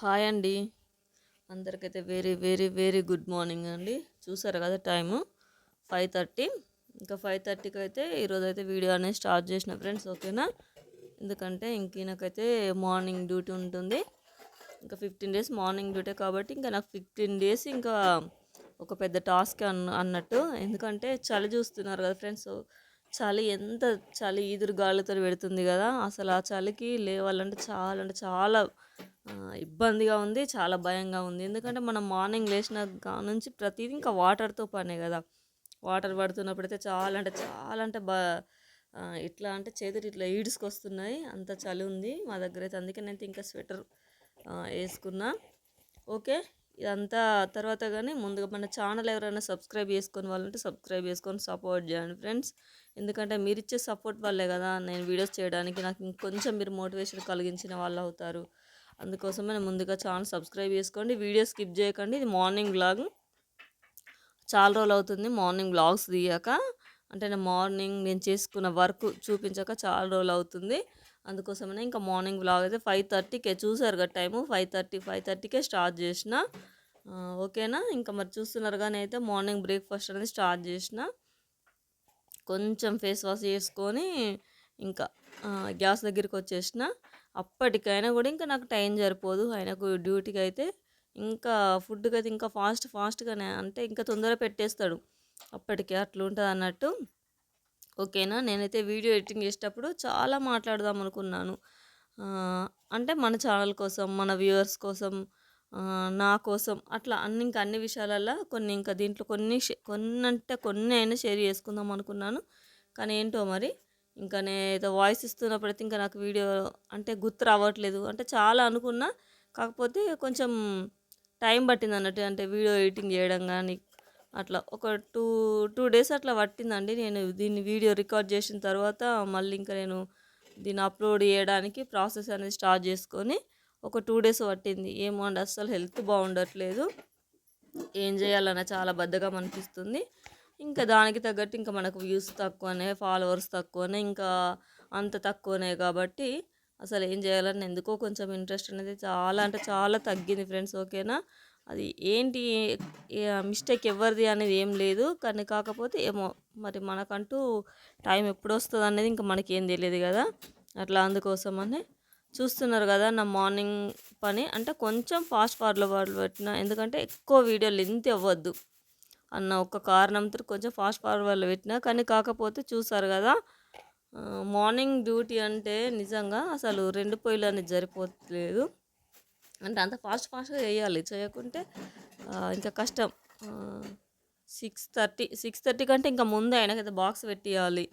Hi అండి. అందరికైతే very very very good morning అండి. చూసారు కదా టైము ఫైవ్ థర్టీ ఇంకా ఫైవ్ థర్టీకి అయితే ఈరోజు అయితే వీడియో అనేది స్టార్ట్ చేసిన ఫ్రెండ్స్ ఓకేనా ఎందుకంటే ఇంక నాకైతే మార్నింగ్ డ్యూటీ ఉంటుంది. ఇంకా ఫిఫ్టీన్ డేస్ మార్నింగ్ డ్యూటీ కాబట్టి ఇంకా నాకు ఫిఫ్టీన్ డేస్ ఇంకా ఒక పెద్ద టాస్క్ అన్ అన్నట్టు. ఎందుకంటే చలి చూస్తున్నారు కదా ఫ్రెండ్స్ చలి ఎంత చలి ఈదురు గాలితో పెడుతుంది కదా అసలు ఆ చలికి లేవాలంటే చాలా అంటే చాలా ఇబ్బందిగా ఉంది చాలా భయంగా ఉంది. ఎందుకంటే మనం మార్నింగ్ లేచిన నుంచి ప్రతిదీ ఇంకా వాటర్తో పనే కదా. వాటర్ పడుతున్నప్పుడైతే చాలా అంటే చాలా అంటే బా ఇట్లా అంటే చేతులు ఇట్లా ఈడ్చుకొస్తున్నాయి. అంత చలి ఉంది మా దగ్గర అయితే. అందుకే నేను ఇంకా స్వెటర్ వేసుకున్నా. ఓకే ఇదంతా తర్వాత కానీ ముందుగా మన ఛానల్ ఎవరైనా సబ్స్క్రైబ్ చేసుకొని వాళ్ళంటే సబ్స్క్రైబ్ చేసుకొని సపోర్ట్ చేయండి ఫ్రెండ్స్. ఎందుకంటే మీరు ఇచ్చే సపోర్ట్ వల్లే కదా నేను వీడియోస్ చేయడానికి నాకు ఇంకొంచెం మీరు మోటివేషన్ కలిగించిన వాళ్ళు అవుతారు. అందుకోసమే నేను ముందుగా ఛానల్ సబ్స్క్రైబ్ చేసుకోండి. వీడియో స్కిప్ చేయకండి. ఇది మార్నింగ్ బ్లాగ్ చాలా రోజులు అవుతుంది. మార్నింగ్ బ్లాగ్స్ తీయక అంటే నేను మార్నింగ్ నేను చేసుకున్న వర్క్ చూపించక చాలా రోజులు అవుతుంది. అందుకోసమనే ఇంకా మార్నింగ్ బ్లాగ్ అయితే ఫైవ్ థర్టీకే చూసారు కదా టైము. ఫైవ్ థర్టీ ఫైవ్ థర్టీకే స్టార్ట్ చేసిన. ఓకేనా? ఇంకా మరి చూస్తున్నారు కానీ అయితే మార్నింగ్ బ్రేక్ఫాస్ట్ అనేది స్టార్ట్ చేసిన. కొంచెం ఫేస్ వాష్ చేసుకొని ఇంకా గ్యాస్ దగ్గరికి వచ్చేసిన అప్పటికైనా కూడా ఇంకా నాకు టైం సరిపోదు. ఆయనకు డ్యూటీకి అయితే ఇంకా ఫుడ్కి అయితే ఇంకా ఫాస్ట్ ఫాస్ట్గానే అంటే ఇంకా తొందరగా పెట్టేస్తాడు. అప్పటికే అట్లా ఉంటుంది అన్నట్టు. ఓకేనా? నేనైతే వీడియో ఎడిటింగ్ చేసేటప్పుడు చాలా మాట్లాడదాం అనుకున్నాను. అంటే మన ఛానల్ కోసం మన వ్యూవర్స్ కోసం నా కోసం. అట్లా అన్ని ఇంకా అన్ని విషయాలల్లో కొన్ని ఇంకా దీంట్లో కొన్ని కొన్ని అంటే కొన్ని అయినా షేర్ చేసుకుందాం అనుకున్నాను. కానీ ఏంటో మరి ఇంకా నేను వాయిస్ ఇస్తున్నప్పుడైతే ఇంకా నాకు వీడియో అంటే గుర్తు రావట్లేదు. అంటే చాలా అనుకున్నా కాకపోతే కొంచెం టైం పట్టింది అన్నట్టు. అంటే వీడియో ఎడిటింగ్ చేయడం కానీ అట్లా ఒక టూ టూ డేస్ అట్లా పట్టిందండి. నేను దీన్ని వీడియో రికార్డ్ చేసిన తర్వాత మళ్ళీ ఇంకా నేను దీన్ని అప్లోడ్ చేయడానికి ప్రాసెస్ అనేది స్టార్ట్ చేసుకొని ఒక టూ డేస్ పట్టింది. ఏమో అండి అస్సలు హెల్త్ బాగుండట్లేదు. ఏం చేయాలన్న చాలా బద్దగా అనిపిస్తుంది. ఇంకా దానికి తగ్గట్టు ఇంకా మనకు వ్యూస్ తక్కువనే ఫాలోవర్స్ తక్కువనే ఇంకా అంత తక్కువనే కాబట్టి అసలు ఏం చేయాలని ఎందుకో కొంచెం ఇంట్రెస్ట్ అనేది చాలా అంటే చాలా తగ్గింది ఫ్రెండ్స్ ఓకేనా? అది ఏంటి మిస్టేక్ ఎవరిది అనేది ఏం లేదు. కానీ కాకపోతే ఏమో మరి మనకంటూ టైం ఎప్పుడు వస్తుంది అనేది ఇంకా మనకేం తెలియదు కదా. అట్లా అందుకోసమని చూస్తున్నారు కదా నా మార్నింగ్ పని. అంటే కొంచెం ఫాస్ట్ ఫార్వర్డ్ పెట్టిన ఎందుకంటే ఎక్కువ వీడియో లెంత్ అవ్వద్దు అన్న ఒక కారణంతో కొంచెం ఫాస్ట్ ఫార్వర్డ్ పెట్టిన కానీ కాకపోతే చూసారు కదా మార్నింగ్ డ్యూటీ అంటే నిజంగా అసలు రెండు పొయ్యిలు అనేది సరిపోతలేదు అంటే అంత ఫాస్ట్ ఫాస్ట్గా చేయాలి. చేయకుంటే ఇంకా కష్టం. సిక్స్ థర్టీ సిక్స్ థర్టీ కంటే ఇంకా ముందే ఆయనకైతే బాక్స్ పెట్టియాలి.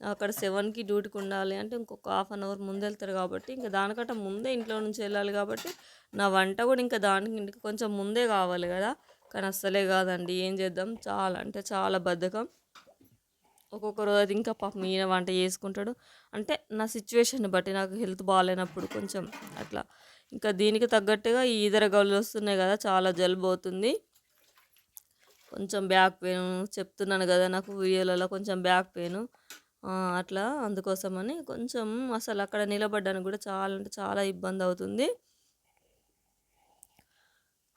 అక్కడ సెవెన్కి డ్యూటీకి ఉండాలి అంటే ఇంకొక హాఫ్ అన్ అవర్ ముందు వెళ్తారు కాబట్టి ఇంకా దానికంటే ముందే ఇంట్లో నుంచి వెళ్ళాలి కాబట్టి నా వంట కూడా ఇంకా దానికి ఇంటికి కొంచెం ముందే కావాలి కదా. కానీ అస్సలే కాదండి. ఏం చేద్దాం? చాలా అంటే చాలా బద్ధకం. ఒక్కొక్క రోజు అయితే ఇంకా పాపం ఈయన వంట చేసుకుంటాడు. అంటే నా సిచ్యువేషన్ బట్టి నాకు హెల్త్ బాగాలేనప్పుడు కొంచెం అట్లా. ఇంకా దీనికి తగ్గట్టుగా ఈ ఇతర గౌలు వస్తున్నాయి కదా చాలా జలుబు అవుతుంది. కొంచెం బ్యాక్ పెయిన్ చెప్తున్నాను కదా నాకు వీడియోలలో కొంచెం బ్యాక్ పెయిన్. అట్లా అందుకోసమని కొంచెం అసలు అక్కడ నిలబడ్డానికి కూడా చాలా అంటే చాలా ఇబ్బంది అవుతుంది.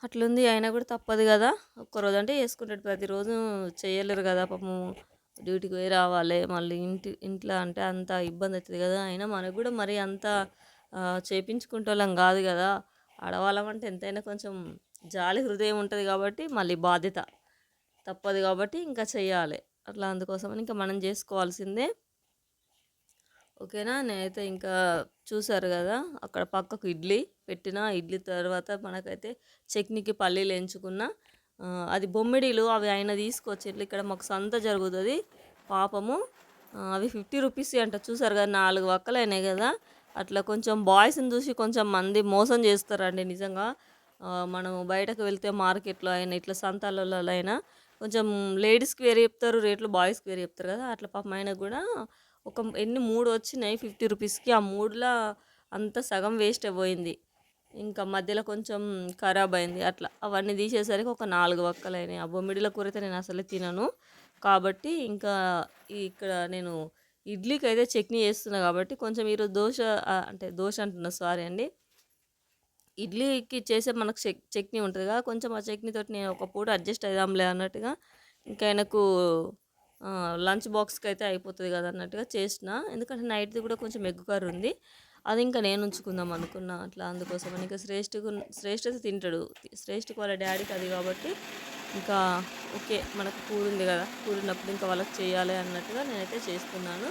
అట్లుంది అయినా కూడా తప్పదు కదా. ఒక్కరోజు అంటే వేసుకుంటాడు ప్రతిరోజు చేయలేరు కదా పాపం డ్యూటీకి పోయి రావాలి మళ్ళీ ఇంటి ఇంట్లో అంటే అంత ఇబ్బంది అవుతుంది కదా. అయినా మనకు కూడా మరి అంత చేపించుకుంటే వాళ్ళం కాదు కదా. ఆడవాళ్ళం అంటే ఎంతైనా కొంచెం జాలి హృదయం ఉంటుంది కాబట్టి మళ్ళీ బాధ్యత. తప్పదు కాబట్టి ఇంకా చెయ్యాలి అట్లా అందుకోసమని ఇంకా మనం చేసుకోవాల్సిందే. ఓకేనా? నేనైతే ఇంకా చూసారు కదా అక్కడ పక్కకు ఇడ్లీ పెట్టిన. ఇడ్లీ తర్వాత మనకైతే చట్నీకి పల్లీలు ఎంచుకున్న అది బొమ్మిడీలు అవి ఆయన తీసుకొచ్చి ఇట్లా ఇక్కడ మాకు సంత జరుగుతుంది. పాపము అవి ఫిఫ్టీ రూపీస్ అంట. చూసారు కదా నాలుగు వక్కలైనాయి కదా. అట్లా కొంచెం బాయ్స్ని చూసి కొంచెం మంది మోసం చేస్తారండి నిజంగా. మనం బయటకు వెళ్తే మార్కెట్లో అయినా ఇట్లా సంతాలలో అయినా కొంచెం లేడీస్కి వేరే చెప్తారు రేట్లు బాయ్స్కి వేరే చెప్తారు కదా అట్లా పాపం ఆయన కూడా ఒక ఎన్ని మూడు వచ్చినాయి ఫిఫ్టీ రూపీస్కి ఆ మూడులో అంత సగం వేస్ట్ అయిపోయింది ఇంకా మధ్యలో కొంచెం ఖరాబ్ అయింది అట్లా. అవన్నీ తీసేసరికి ఒక నాలుగు వక్కలు అయినాయి ఆ బొమ్మిడిల కూర అయితే నేను అసలు తినను. కాబట్టి ఇంకా ఇక్కడ నేను ఇడ్లీకి అయితే చట్నీ చేస్తున్నా కాబట్టి కొంచెం ఈరోజు దోశ అంటే దోశ అంటున్నా సారీ అండి. ఇడ్లీకి చేసే మనకు చెక్ చట్నీ ఉంటుంది కదా కొంచెం ఆ చట్నీతోటి నేను ఒక పూట అడ్జస్ట్ అవుదాంలే అన్నట్టుగా ఇంకా ఆయనకు లంచ్ బాక్స్కి అయితే అయిపోతుంది కదా అన్నట్టుగా చేసిన. ఎందుకంటే నైట్ది కూడా కొంచెం ఎగ్గు కర్రీ ఉంది. అది ఇంకా నేను ఉంచుకుందాం అనుకున్నా అట్లా అందుకోసం. ఇంకా శ్రేష్ఠకు శ్రేష్ఠ అయితే తింటాడు. శ్రేష్ఠకు వాళ్ళ డాడీకి అది కాబట్టి ఇంకా ఓకే మనకు కూర ఉంది కదా కూర ఉన్నప్పుడు ఇంకా వాళ్ళకి చేయాలి అన్నట్టుగా నేనైతే చేస్తున్నాను.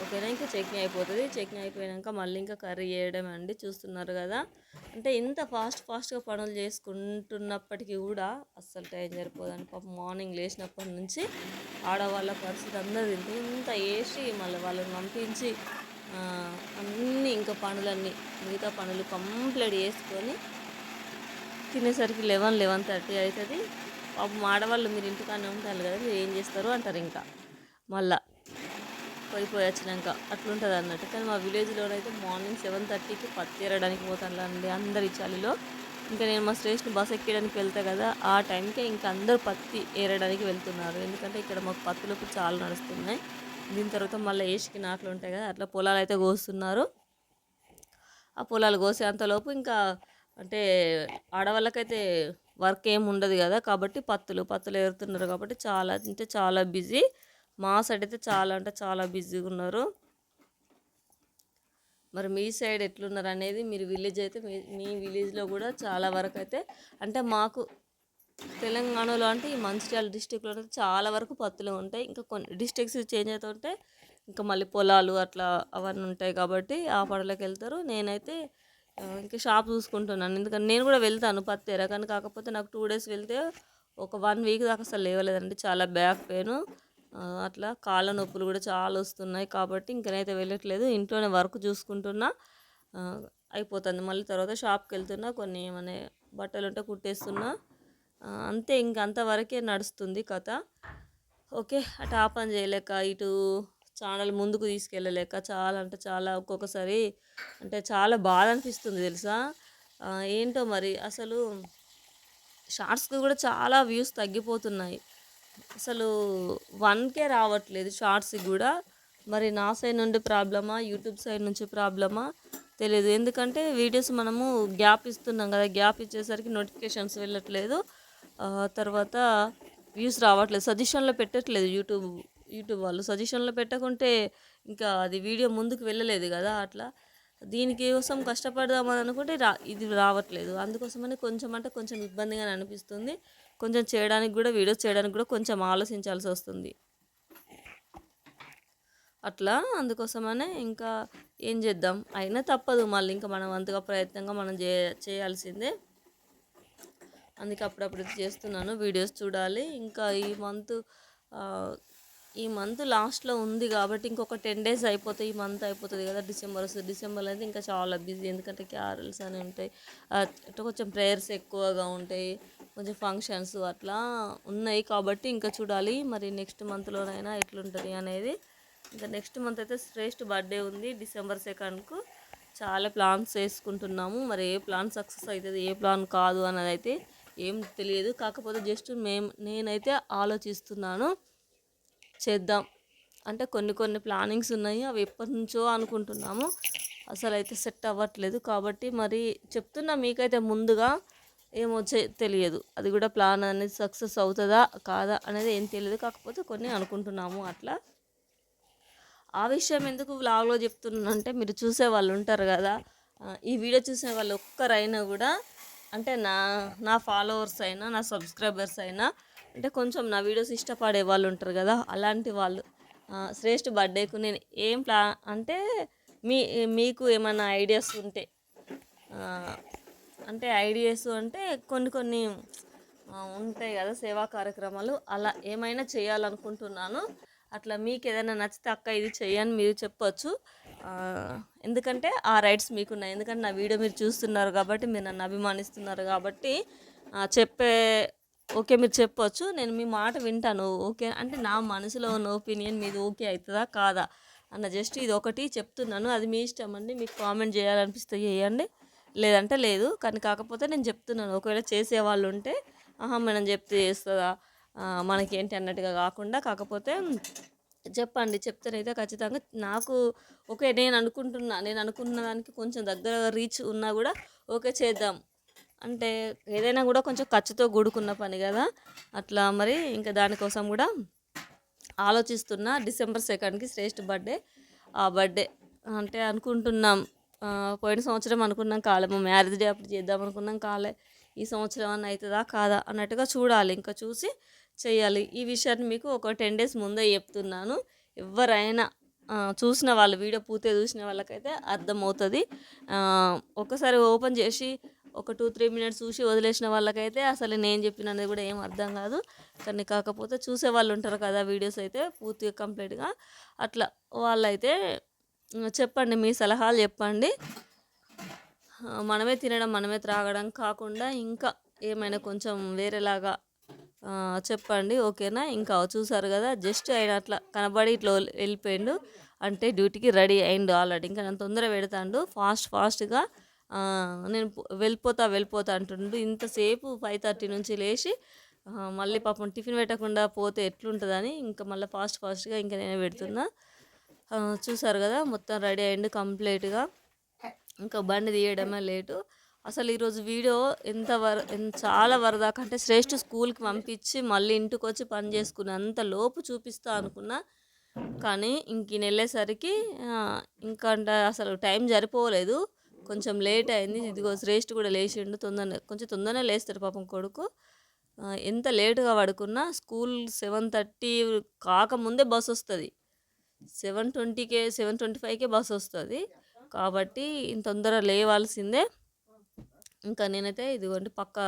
ఓకేనా? ఇంకా చట్నీ అయిపోతుంది. చట్నీ అయిపోయాక మళ్ళీ ఇంకా కర్రీ చేయడం అండి. చూస్తున్నారు కదా? అంటే ఇంత ఫాస్ట్ ఫాస్ట్గా పనులు చేసుకుంటున్నప్పటికీ కూడా అస్సలు టైం సరిపోదండి. పాపం మార్నింగ్ లేచినప్పటి నుంచి ఆడవాళ్ళ పరిస్థితి అందరూ ఇంత వేసి మళ్ళీ వాళ్ళని పంపించి అన్నీ ఇంకా పనులన్నీ మిగతా పనులు కంప్లీట్ చేసుకొని తినేసరికి లెవెన్ లెవెన్ థర్టీ అవుతుంది. పాపం ఆడవాళ్ళు మీరు ఇంటికానే ఉంటారు కదా మీరు ఏం చేస్తారు అంటారు ఇంకా. మళ్ళా పోయిపోయి వచ్చినాక అట్లుంటుంది అన్నట్టు. కానీ మా విలేజ్లోనైతే మార్నింగ్ సెవెన్ థర్టీకి పత్తి ఏరడానికి పోతాను అండి అందరి చలిలో. ఇంకా నేను మా స్టేషన్ బస్ ఎక్కడానికి వెళ్తా కదా ఆ టైంకే ఇంకా అందరూ పత్తి ఏరడానికి వెళ్తున్నారు. ఎందుకంటే ఇక్కడ మాకు పత్తులు చాలా నడుస్తున్నాయి. దీని తర్వాత మళ్ళీ ఏసుకి నాట్లు ఉంటాయి కదా అట్లా పొలాలు అయితే కోస్తున్నారు. ఆ పొలాలు కోసేంతలోపు ఇంకా అంటే ఆడవాళ్ళకైతే వర్క్ ఏమి ఉండదు కదా కాబట్టి పత్తులు పత్తులు ఏరుతున్నారు కాబట్టి చాలా అంటే చాలా బిజీ. మా సైడ్ అయితే చాలా అంటే చాలా బిజీగా ఉన్నారు. మరి మీ సైడ్ ఎట్లున్నారు అనేది మీరు విలేజ్ అయితే మీ మీ విలేజ్లో కూడా చాలా వరకు అయితే అంటే మాకు తెలంగాణలో అంటే ఈ మంచిర్యాల డిస్టిక్లో చాలా వరకు పత్తులు ఉంటాయి. ఇంకా కొన్ని డిస్ట్రిక్ట్స్ చేంజ్ అవుతుంటే ఇంకా మళ్ళీ పొలాలు అట్లా అవన్నీ ఉంటాయి కాబట్టి ఆ పడవలోకి వెళ్తారు. నేనైతే ఇంకా షాప్ చూసుకుంటున్నాను. ఎందుకంటే నేను కూడా వెళ్తాను పత్తి ఎర కానీ కాకపోతే నాకు టూ డేస్ వెళ్తే ఒక వన్ వీక్ దాకా అసలు లేవలేదండి. చాలా బ్యాక్ పెయిన్ అట్లా కాళ్ళ నొప్పులు కూడా చాలా వస్తున్నాయి కాబట్టి ఇంకనైతే వెళ్ళట్లేదు. ఇంట్లోనే వర్క్ చూసుకుంటున్నా అయిపోతుంది. మళ్ళీ తర్వాత షాప్కి వెళ్తున్నా కొన్ని ఏమైనా బట్టలు ఉంటే కుట్టేస్తున్నా. అంతే ఇంక అంతవరకే నడుస్తుంది కథ. ఓకే అటు ఆ పని చేయలేక ఇటు ఛానల్ ముందుకు తీసుకెళ్ళలేక చాలా అంటే చాలా ఒక్కొక్కసారి అంటే చాలా బాధ అనిపిస్తుంది తెలుసా? ఏంటో మరి అసలు షార్ట్స్కి కూడా చాలా వ్యూస్ తగ్గిపోతున్నాయి. అసలు వన్కే రావట్లేదు షార్ట్స్కి కూడా. మరి నా సైడ్ నుండి ప్రాబ్లమా యూట్యూబ్ సైడ్ నుంచి ప్రాబ్లమా తెలియదు ఎందుకంటే వీడియోస్ మనము గ్యాప్ ఇస్తున్నాం కదా గ్యాప్ ఇచ్చేసరికి నోటిఫికేషన్స్ వెళ్ళట్లేదు. తర్వాత వ్యూస్ రావట్లేదు. సజెషన్లో పెట్టట్లేదు యూట్యూబ్ యూట్యూబ్ వాళ్ళు. సజెషన్లో పెట్టకుంటే ఇంకా అది వీడియో ముందుకు వెళ్ళలేదు కదా అట్లా. దీనికి కోసం కష్టపడదామని అనుకుంటే రా ఇది రావట్లేదు. అందుకోసమని కొంచెం అంటే కొంచెం ఇబ్బందిగా అనిపిస్తుంది. కొంచెం చేయడానికి కూడా వీడియోస్ చేయడానికి కూడా కొంచెం ఆలోచించాల్సి వస్తుంది. అట్లా అందుకోసమనే ఇంకా ఏం చేద్దాం? అయినా తప్పదు మళ్ళీ ఇంకా మనం అంతగా ప్రయత్నంగా మనం చే చేయాల్సిందే. అందుకే అప్పుడప్పుడు చేస్తున్నాను వీడియోస్ చూడాలి. ఇంకా ఈ మంత్ ఈ మంత్ లాస్ట్లో ఉంది కాబట్టి ఇంకొక టెన్ డేస్ అయిపోతే ఈ మంత్ అయిపోతుంది కదా డిసెంబర్ వస్తుంది డిసెంబర్లో అయితే ఇంకా చాలా బిజీ. ఎందుకంటే క్యారల్స్ అని ఉంటాయి. కొంచెం ప్రేయర్స్ ఎక్కువగా ఉంటాయి. కొంచెం ఫంక్షన్స్ అట్లా ఉన్నాయి కాబట్టి ఇంకా చూడాలి. మరి నెక్స్ట్ మంత్లోనైనా ఎట్లుంటుంది అనేది. ఇంకా నెక్స్ట్ మంత్ అయితే శ్రేష్ఠ బర్త్డే ఉంది. డిసెంబర్ సెకండ్కు చాలా ప్లాన్స్ వేసుకుంటున్నాము. మరి ఏ ప్లాన్ సక్సెస్ అవుతుంది ఏ ప్లాన్ కాదు అన్నది అయితే ఏం తెలియదు. కాకపోతే జస్ట్ మేము నేనైతే ఆలోచిస్తున్నాను చేద్దాం. అంటే కొన్ని కొన్ని ప్లానింగ్స్ ఉన్నాయి. అవి ఎప్పటి నుంచో అనుకుంటున్నాము. అసలు అయితే సెట్ అవ్వట్లేదు కాబట్టి మరి చెప్తున్నా మీకైతే ముందుగా. ఏమో తెలియదు. అది కూడా ప్లాన్ అనేది సక్సెస్ అవుతుందా కాదా అనేది ఏం తెలియదు. కాకపోతే కొన్ని అనుకుంటున్నాము అట్లా. ఆ విషయం ఎందుకు వ్లాగ్లో చెప్తున్నానంటే మీరు చూసే వాళ్ళు ఉంటారు కదా. ఈ వీడియో చూసే వాళ్ళు ఒక్కరైనా కూడా అంటే నా నా ఫాలోవర్స్ అయినా నా సబ్స్క్రైబర్స్ అయినా అంటే కొంచెం నా వీడియోస్ ఇష్టపడే వాళ్ళు ఉంటారు కదా అలాంటి వాళ్ళు. శ్రేష్ఠ బర్త్డేకు నేను ఏం ప్లా అంటే మీ మీకు ఏమైనా ఐడియాస్ ఉంటే అంటే ఐడియాస్ అంటే కొన్ని కొన్ని ఉంటాయి కదా సేవా కార్యక్రమాలు. అలా ఏమైనా చేయాలనుకుంటున్నాను. అట్లా మీకు ఏదైనా నచ్చితే అక్క ఇది చేయని మీరు చెప్పొచ్చు. ఎందుకంటే ఆ రైట్స్ మీకున్నాయి. ఎందుకంటే నా వీడియో మీరు చూస్తున్నారు కాబట్టి మీరు నన్ను అభిమానిస్తున్నారు కాబట్టి చెప్పే ఓకే మీరు చెప్పొచ్చు. నేను మీ మాట వింటాను. ఓకే? అంటే నా మనసులో ఉన్న ఒపీనియన్ మీది ఓకే అవుతుందా? కాదా? అన్న జస్ట్ ఇది ఒకటి చెప్తున్నాను. అది మీ ఇష్టం అండి. మీకు కామెంట్ చేయాలనిపిస్తే చేయండి. లేదంటే లేదు. కానీ కాకపోతే నేను చెప్తున్నాను. ఒకవేళ చేసే వాళ్ళు ఉంటే ఆహా మనం చెప్తే చేస్తుందా? మనకేంటి? అన్నట్టుగా కాకుండా కాకపోతే చెప్పండి. చెప్తేనైతే ఖచ్చితంగా నాకు ఓకే నేను అనుకుంటున్నా. నేను అనుకున్న దానికి కొంచెం దగ్గర రీచ్ ఉన్నా కూడా ఓకే చేద్దాం. అంటే ఏదైనా కూడా కొంచెం ఖర్చుతో కూడుకున్న పని కదా. అట్లా మరి ఇంకా దానికోసం కూడా ఆలోచిస్తున్నా. డిసెంబర్ సెకండ్కి శ్రేష్ఠ బర్త్డే. ఆ బర్త్డే అంటే అనుకుంటున్నాం. పోయిన సంవత్సరం అనుకున్నాం కాలే మా మ్యారేజ్ డే అప్పుడు చేద్దాం అనుకున్నాం కాలే. ఈ సంవత్సరం అన్న అవుతుందా కాదా అన్నట్టుగా చూడాలి ఇంకా చూసి చేయాలి ఈ విషయాన్ని మీకు ఒక టెన్ డేస్ ముందే చెప్తున్నాను. ఎవరైనా చూసిన వాళ్ళు వీడియో పూర్తిగా చూసిన వాళ్ళకైతే అర్థమవుతుంది. ఒకసారి ఓపెన్ చేసి ఒక టూ త్రీ మినిట్స్ చూసి వదిలేసిన వాళ్ళకైతే అసలు నేను చెప్పినది కూడా ఏం అర్థం కాదు. కానీ కాకపోతే చూసే వాళ్ళు ఉంటారు కదా వీడియోస్ అయితే పూర్తిగా కంప్లీట్గా. అట్లా వాళ్ళైతే చెప్పండి మీ సలహాలు చెప్పండి. మనమే తినడం మనమే త్రాగడం కాకుండా ఇంకా ఏమైనా కొంచెం వేరేలాగా చెప్పండి ఓకేనా? ఇంకా చూసారు కదా జస్ట్ ఆయన అట్లా కనబడి ఇట్లా వెళ్ళిపోయిండు. అంటే డ్యూటీకి రెడీ అయిండు ఆల్రెడీ. ఇంకా నన్ను తొందర పెడతాండు. ఫాస్ట్ ఫాస్ట్గా నేను వెళ్ళిపోతా వెళ్ళిపోతా అంటుండు. ఇంతసేపు ఫైవ్ థర్టీ నుంచి లేచి మళ్ళీ పాపం టిఫిన్ పెట్టకుండా పోతే ఎట్లుంటుందని ఇంకా మళ్ళీ ఫాస్ట్ ఫాస్ట్గా ఇంకా నేనే పెడుతున్నా. చూసారు కదా మొత్తం రెడీ అయిండు కంప్లీట్గా. ఇంకా బండి తీయడమే లేటు. అసలు ఈరోజు వీడియో ఎంత వర చాలా వరదాకా అంటే శ్రేష్ఠ స్కూల్కి పంపించి మళ్ళీ ఇంటికి వచ్చి పని చేసుకుని అంత లోపు చూపిస్తా అనుకున్నా. కానీ ఇంక వెళ్ళేసరికి ఇంకా అసలు టైం సరిపోలేదు. కొంచెం లేట్ అయింది. ఇదిగో శ్రేష్ఠ కూడా లేచిండు తొందరనే కొంచెం తొందరనే లేస్తాడు పాపం కొడుకు. ఎంత లేటుగా పడుకున్నా స్కూల్ సెవెన్ థర్టీ కాకముందే బస్ వస్తుంది. సెవెన్ ట్వంటీకే సెవెన్ ట్వంటీ ఫైవ్కే బస్ వస్తుంది. కాబట్టి ఇంత తొందర లేవాల్సిందే. ఇంకా నేనైతే ఇదిగోండి పక్క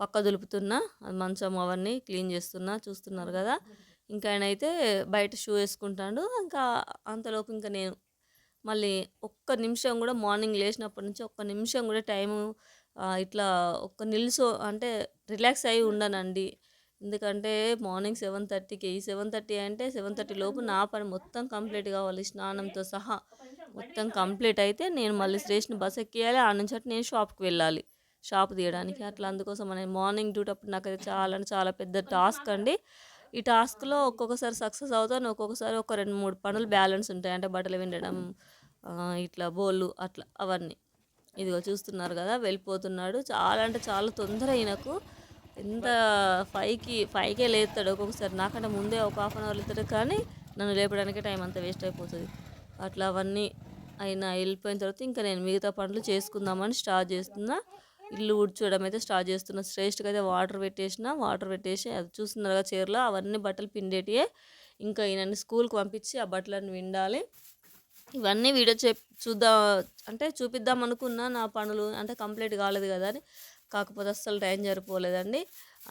పక్క దులుపుతున్నా. అది మంచం అవన్నీ క్లీన్ చేస్తున్నా చూస్తున్నారు కదా. ఇంకా ఆయన అయితే బయట షూ వేసుకుంటాడు. ఇంకా అంతలోపు ఇంకా నేను మళ్ళీ ఒక్క నిమిషం కూడా మార్నింగ్ లేచినప్పటి నుంచి ఒక్క నిమిషం కూడా టైము ఇట్లా ఒక్క నిల్సో అంటే రిలాక్స్ అయి ఉండనండి. ఎందుకంటే మార్నింగ్ సెవెన్ థర్టీకి ఈ సెవెన్ థర్టీ అంటే సెవెన్ థర్టీ లోపు నా పని మొత్తం కంప్లీట్ కావాలి స్నానంతో సహా. మొత్తం కంప్లీట్ అయితే నేను మళ్ళీ స్టేషన్ బస్ ఎక్కియాలి ఆ నుంచి అటు నేను షాప్కి వెళ్ళాలి. షాప్ తీయడానికి అట్లా అందుకోసం నేను మార్నింగ్ డ్యూటీ అప్పుడు నాకైతే చాలా అంటే చాలా పెద్ద టాస్క్ అండి. ఈ టాస్క్లో ఒక్కొక్కసారి సక్సెస్ అవుతాను ఒక్కొక్కసారి ఒక రెండు మూడు పనులు బ్యాలెన్స్ ఉంటాయి. అంటే బట్టలు విండడం ఇట్లా బోళ్ళు అట్లా అవన్నీ. ఇదిగో చూస్తున్నారు కదా వెళ్ళిపోతున్నాడు. చాలా అంటే చాలా తొందర ఈయనకు ఎంత ఫైవ్కి ఫైవ్కే లేస్తాడు ఒక్కొక్కసారి. నాకంటే ముందే ఒక హాఫ్ అన్ అవర్ లేస్తాడు కానీ నన్ను లేపడానికే టైం అంతా వేస్ట్ అయిపోతుంది. అట్లా అవన్నీ అయినా వెళ్ళిపోయిన తర్వాత ఇంకా నేను మిగతా పనులు చేసుకుందామని స్టార్ట్ చేస్తున్నా. ఇల్లు ఊడ్చడం అయితే స్టార్ట్ చేస్తున్నా. శ్రేష్ఠగా అయితే వాటర్ పెట్టేసిన వాటర్ పెట్టేసి అది చూస్తున్నారు కదా చీరలో అవన్నీ బట్టలు పిండేటియే. ఇంకా ఈయనని స్కూల్కి పంపించి ఆ బట్టలన్నీ విండాలి. ఇవన్నీ వీడియో చెప్ చూద్దాం అంటే చూపిద్దాం అనుకున్నా నా పనులు అంటే కంప్లీట్ కాలేదు కదా అని. కాకపోతే అస్సలు టైం జరిపోలేదండి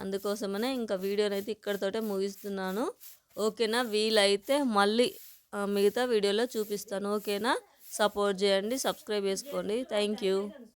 అందుకోసమనే ఇంకా వీడియోనైతే ఇక్కడితోటే ముగిస్తున్నాను. ఓకేనా? వీలైతే మళ్ళీ మిగతా వీడియోలో చూపిస్తాను. ఓకేనా? సపోర్ట్ చేయండి సబ్స్క్రైబ్ చేసుకోండి. Thank you.